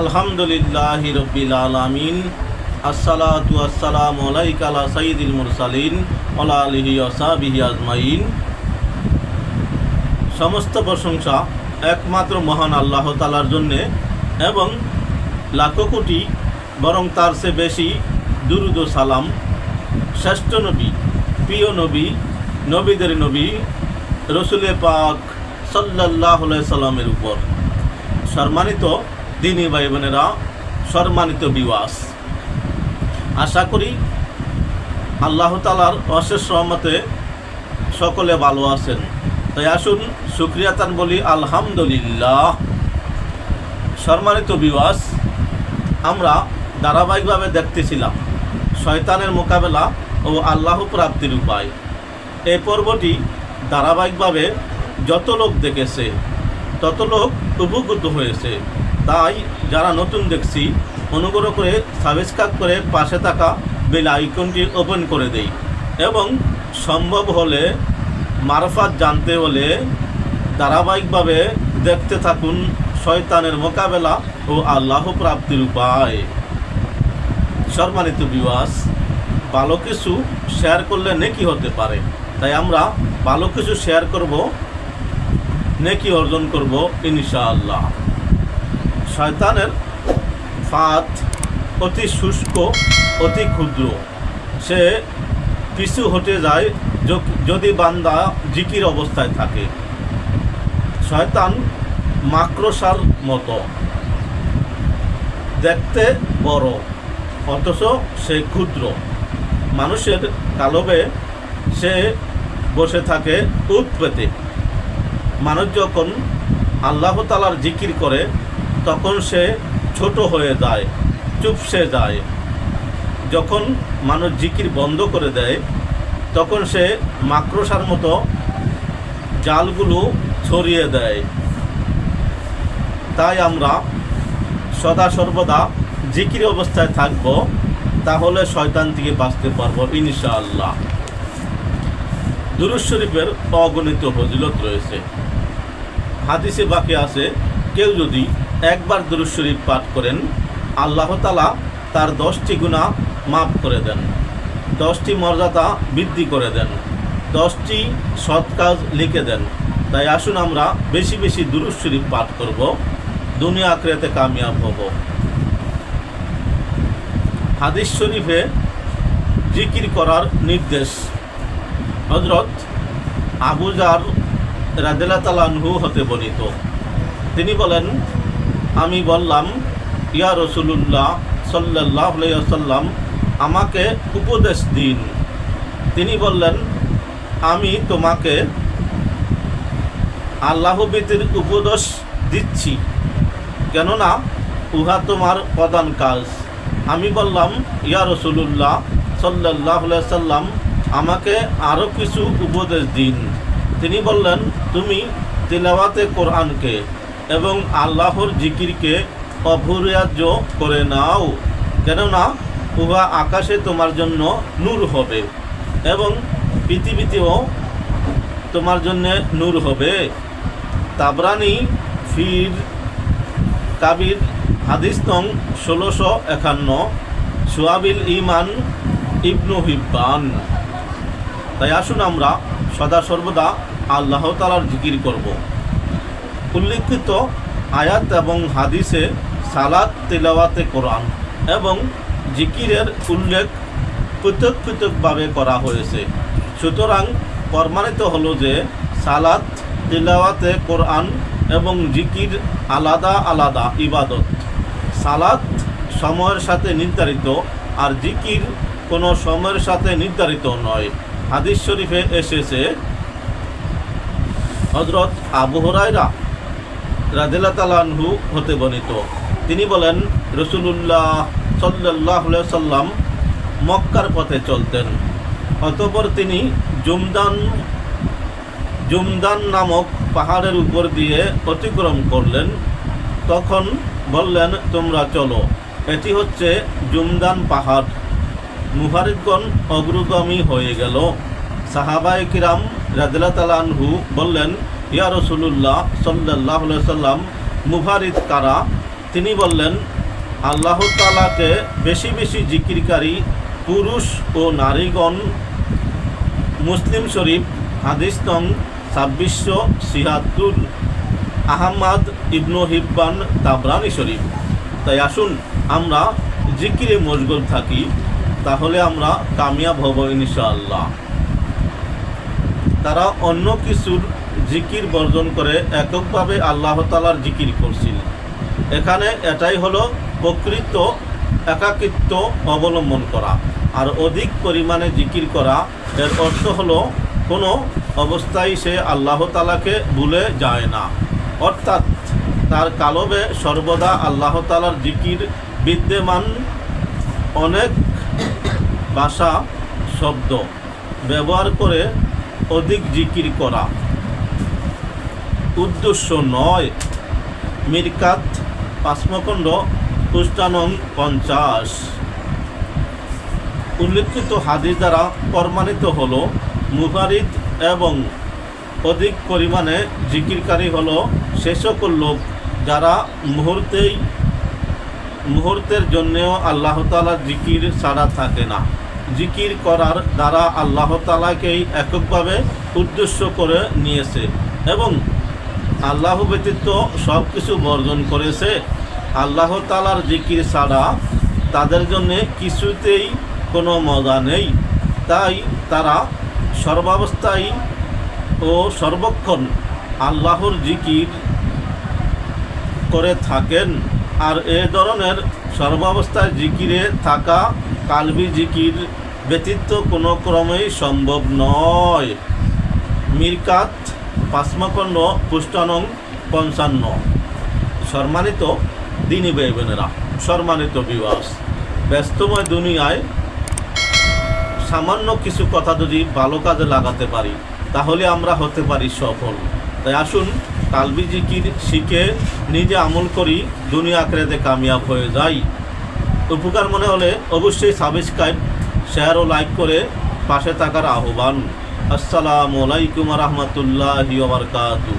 আলহামদুলিল্লাহ রবিল আলমিন, আসসালাতু আসসালামু আলাইকা আলা সাইয়্যিদিল মুরসালিন ওয়ালা আলিহি ওয়াসাবিহি আজমাইন। সমস্ত প্রশংসা একমাত্র মহান আল্লাহ তালার জন্যে এবং লাখো কোটি, বরং তার সে বেশি দুরুদ সালাম শ্রেষ্ঠ নবী, প্রিয় নবী, নবীদের নবী রসুলে পাক সাল্লাহ সাল্লামের উপর। সম্মানিত দিনী ভাই বোনেরা সম্মানিত বিবাস আশা করি আল্লাহ তালার অশেষ রহমতে সকলে ভালো আছেন। তাই আসুন সুক্রিয়াতান বলি, আলহামদুলিল্লাহ। সম্মানিত বিবাস আমরা ধারাবাহিকভাবে দেখতেছিলাম শয়তানের মোকাবেলা ও আল্লাহ প্রাপ্তির উপায়। এই পর্বটি ধারাবাহিকভাবে যত লোক দেখেছে তত লোক উপকৃত হয়েছে, তাই যারা নতুন দেখছি, অনুগ্রহ করে সাবস্ক্রাইব করে পাশে থাকা বেল আইকনটি ওপেন করে দেই। এবং সম্ভব হলে মারফাত জানতে হলে ধারাবাহিকভাবে দেখতে থাকুন শয়তানের মোকাবেলা ও আল্লাহ প্রাপ্তির উপায়। সম্মানিত বিবাস ভালো কিছু শেয়ার করলে নেকি হতে পারে। তাই আমরা ভালো কিছু শেয়ার করব নেকি অর্জন করব ইনশাআল্লাহ। শয়তানের ফাঁদ অতি শুষ্ক, অতি ক্ষুদ্র। সে পিছু হটে যায় যদি বান্দা জিকির অবস্থায় থাকে। শয়তান মাক্রসার মতো। দেখতে বড়, অথচ সে ক্ষুদ্র। মানুষের কালবে সে বসে থাকে উৎ পেতে মানুষ যখন আল্লাহ তালার জিকির করে, তখন সে ছোট হয়ে যায় চুপসে যায়। যখন মানুষ জিকির বন্ধ করে দেয়, তখন সে মাকড়সার মতো জালগুলো ছড়িয়ে দেয়। তাই আমরা সদা সর্বদা জিকির অবস্থায় থাকব, তাহলে শয়তান থেকে বাঁচতে পারব ইনশাআল্লাহ। দুরুজ শরীফের অগণিত ফজিলত রয়েছে। হাদিসে বাকি আছে, কেউ যদি একবার দুরুজ শরীফ পাঠ করেন, আল্লাহ তালা তার দশটি গুণা মাফ করে দেন। দশটি মর্যাদা বৃদ্ধি করে দেন। দশটি সৎ কাজ লিখে দেন। তাই আসুন আমরা বেশি বেশি দুরুজ শরীফ পাঠ করব। দুনিয়া আখড়াতে কামিয়াব হব। হাদিস শরীফে জিকির করার নির্দেশ। হজরত আবুজার রাদেলা তালানহু হতে বর্ণিত। তিনি বলেন, আমি বললাম, ইয়া রসুলুল্লাহ সাল্লাহ আমাকে উপদেশ দিন। তিনি বললেন, আমি তোমাকে আল্লাহবিতির উপদেশ দিচ্ছি, কেননা উহা তোমার প্রধান কাজ। আমি বললাম, ইয়া রসুলুল্লাহ সাল্লাহ সাল্লাম আমাকে আরও কিছু উপদেশ দিন। তিনি বললেন, তুমি তেলাওয়াতে কোরআনকে এবং আল্লাহর জিকিরকে অপরিহার্য করে নাও, কেননা উহা আকাশে তোমার জন্য নূর হবে এবং পৃথিবীতেও তোমার জন্য নূর হবে। তাবরানি ফির কাবির হাদিস নং ষোলোশো একান্ন, সোয়াবিল ইমান ইবনু হিব্বান। তাই আসুন আমরা সদা সর্বদা আল্লাহ তালার জিকির করব। উল্লিখিত আয়াত এবং হাদিসে সালাদ তেলাওয়াতে, কোরআন এবং জিকিরের উল্লেখ পৃথক পৃথকভাবে করা হয়েছে। সুতরাং প্রমাণিত হলো যে সালাদ তেলাওয়াতে, কোরআন এবং জিকির আলাদা আলাদা ইবাদত। সালাদ সময়ের সাথে নির্ধারিত আর জিকির কোনো সময়ের সাথে নির্ধারিত নয়। হাদিস শরীফে এসেছে হজরত আবু হরাইরা রাজেলা তালানহু হতে বর্ণিত। তিনি বলেন, রসুলুল্লাহ সাল্লাহ সাল্লাম মক্কার পথে চলতেন। অতপর তিনি জুমদান জুমদান নামক পাহাড়ের উপর দিয়ে অতিক্রম করলেন। তখন বললেন, তোমরা চলো। এটি হচ্ছে জুমদান পাহাড়। মুহারিদগণ অগ্রগামী হয়ে গেল। সাহাবাই কিরাম রাদিল্লা তালানহু বললেন, ইয়া রসুল্লাহ সাল্লাহ সাল্লাম মুভারিদ কারা? তিনি বললেন, আল্লাহ তালাকে বেশি বেশি জিকিরকারী পুরুষ ও নারীগণ, মুসলিম শরীফ, হাদিস নং ছাব্বিশশো ছিয়াত্তর, আহমাদ ইবনু হিব্বান তাবরানি শরীফ। তাই আসুন, আমরা জিকিরে মশগুল থাকি। তাহলে আমরা কামিয়াব হব ইনশাআল্লাহ। তারা অন্য কিছুর জিকির বর্জন করে এককভাবে আল্লাহ তালার জিকির করছিল। এখানে এটাই হলো প্রকৃত একাকিত্ব অবলম্বন করা আর অধিক পরিমাণে জিকির করা। এর অর্থ হলো কোনো অবস্থায় সে আল্লাহ তালাকে ভুলে যায় না। অর্থাৎ তার কালবে সর্বদা আল্লাহ তালার জিকির বিদ্যমান অনেক ভাষা, শব্দ ব্যবহার করে অধিক জিকির করা। উদ্দেশ্য নয়, মিরকাত পাঁচমখণ্ড পুষ্টানং পঞ্চাশ। উল্লেখিত হাদিস দ্বারা প্রমাণিত হল মুহারিদ এবং অধিক পরিমাণে জিকিরকারী হল সে সকল লোক যারা মুহূর্তেই মুহূর্তের জন্যেও আল্লাহ তালা জিকির ছাড়া থাকে না। জিকির করার দ্বারা আল্লাহ তালাকেই এককভাবে উদ্দেশ্য করে নিয়েছে এবং আল্লাহ ব্যতীত সব কিছু বর্জন করেছে। আল্লাহ তালার জিকির ছাড়া তাদের জন্য কিছুতেই কোনো মজা নেই। তাই তারা সর্বাবস্থায় ও সর্বক্ষণ আল্লাহর জিকির করে থাকেন। আর এ ধরনের সর্বাবস্থায় জিকিরে থাকা কালবি জিকির ব্যতীত কোনো ক্রমেই সম্ভব নয়। মিরকাত পাঁচমাখণ্ড পুষ্টানং পঞ্চান্ন। সম্মানিত দিনী বেবেনেরা সম্মানিত বিবাস ব্যস্তময় দুনিয়ায় সামান্য কিছু কথা যদি ভালো কাজে লাগাতে পারি, তাহলে আমরা হতে পারি সফল। তাই আসুন কালবি জিকির শিখে নিজে আমল করি, দুনিয়া আখড়াতে কামিয়াব হয়ে যাই। উপকার মনে হলে অবশ্যই সাবস্ক্রাইব শেয়ার ও লাইক করে পাশে থাকার আহ্বান। আসসালামু আলাইকুম রহমতুল্লাহ বারকাতু